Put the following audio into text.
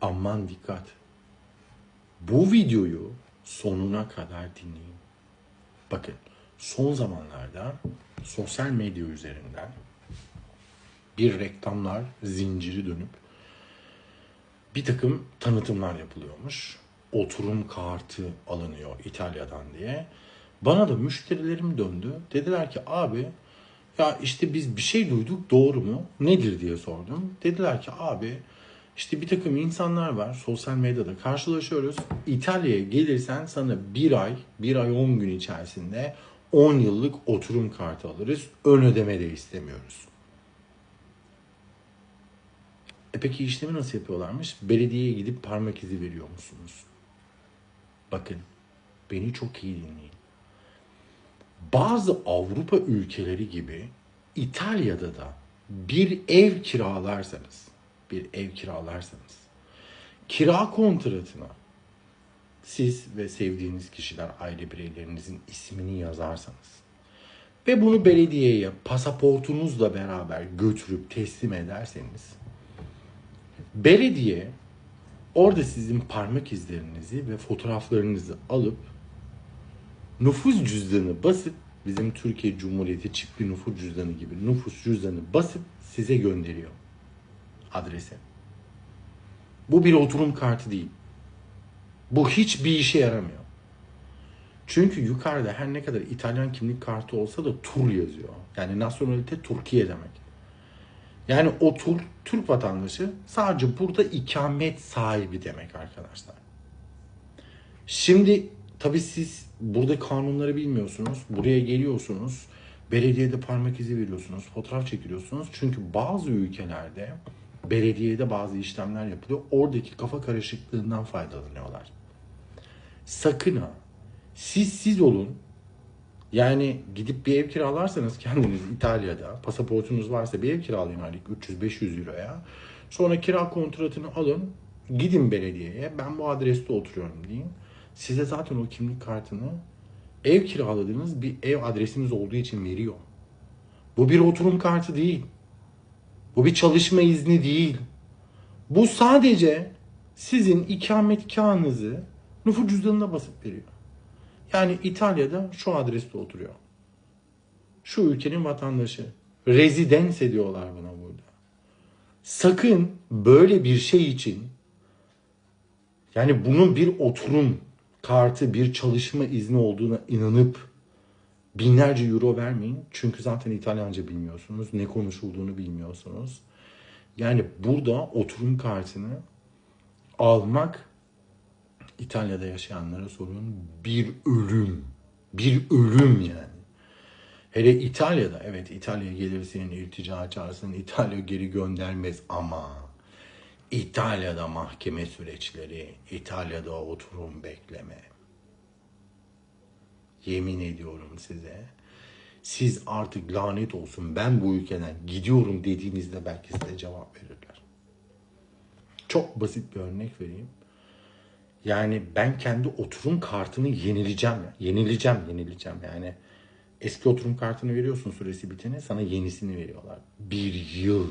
Aman dikkat. Bu videoyu sonuna kadar dinleyin. Bakın son zamanlarda sosyal medya üzerinden bir reklamlar zinciri dönüp bir takım tanıtımlar yapılıyormuş. Oturum kartı alınıyor İtalya'dan diye. Bana da müşterilerim döndü. Dediler ki abi ya işte biz bir şey duyduk doğru mu? Nedir diye sordum. Dediler ki abi işte bir takım insanlar var sosyal medyada karşılaşıyoruz. İtalya'ya gelirsen sana bir ay, bir ay 10 gün içerisinde 10 yıllık oturum kartı alırız. Ön ödeme de istemiyoruz. E peki işlemi nasıl yapıyorlarmış? Belediyeye gidip parmak izi veriyor musunuz? Bakın beni çok iyi dinleyin. Bazı Avrupa ülkeleri gibi İtalya'da da bir ev kiralarsanız, bir ev kiralarsanız. Kira kontratına siz ve sevdiğiniz kişiler, aile bireylerinizin ismini yazarsanız ve bunu belediyeye pasaportunuzla beraber götürüp teslim ederseniz belediye orada sizin parmak izlerinizi ve fotoğraflarınızı alıp nüfus cüzdanı basıp bizim Türkiye Cumhuriyeti çipli nüfus cüzdanı gibi nüfus cüzdanı basıp size gönderiyor adrese. Bu bir oturum kartı değil. Bu hiçbir işe yaramıyor. Çünkü yukarıda her ne kadar İtalyan kimlik kartı olsa da tur yazıyor. Yani nasyonalite Türkiye demek. Yani o tur Türk vatandaşı sadece burada ikamet sahibi demek arkadaşlar. Şimdi tabii siz burada kanunları bilmiyorsunuz. Buraya geliyorsunuz. Belediyede parmak izi veriyorsunuz. Fotoğraf çekiliyorsunuz. Çünkü bazı ülkelerde belediyede bazı işlemler yapılıyor. Oradaki kafa karışıklığından faydalanıyorlar. Sakın ha. Siz siz olun. Yani gidip bir ev kiralarsanız kendiniz İtalya'da pasaportunuz varsa bir ev kiralayın aylık 300-500 euroya. Sonra kira kontratını alın. Gidin belediyeye. Ben bu adreste oturuyorum deyin. Size zaten o kimlik kartını ev kiraladığınız bir ev adresiniz olduğu için veriyor. Bu bir oturum kartı değil. Bu bir çalışma izni değil. Bu sadece sizin ikametgahınızı nüfus cüzdanına basıp veriyor. Yani İtalya'da şu adreste oturuyor. Şu ülkenin vatandaşı. Rezidens ediyorlar buna burada. Sakın böyle bir şey için yani bunun bir oturum kartı, bir çalışma izni olduğuna inanıp binlerce euro vermeyin. Çünkü zaten İtalyanca bilmiyorsunuz. Ne konuşulduğunu bilmiyorsunuz. Yani burada oturum kartını almak İtalya'da yaşayanlara sorun bir ölüm. Bir ölüm yani. Hele İtalya'da evet İtalya gelir senin irtica açarsın İtalya geri göndermez ama İtalya'da mahkeme süreçleri, İtalya'da oturum bekleme. Yemin ediyorum size. Siz artık lanet olsun ben bu ülkeden gidiyorum dediğinizde belki size cevap verirler. Çok basit bir örnek vereyim. Yani ben kendi oturum kartını yenileceğim. Yenileceğim, yenileceğim. Yani eski oturum kartını veriyorsun süresi bitene sana yenisini veriyorlar. Bir yıl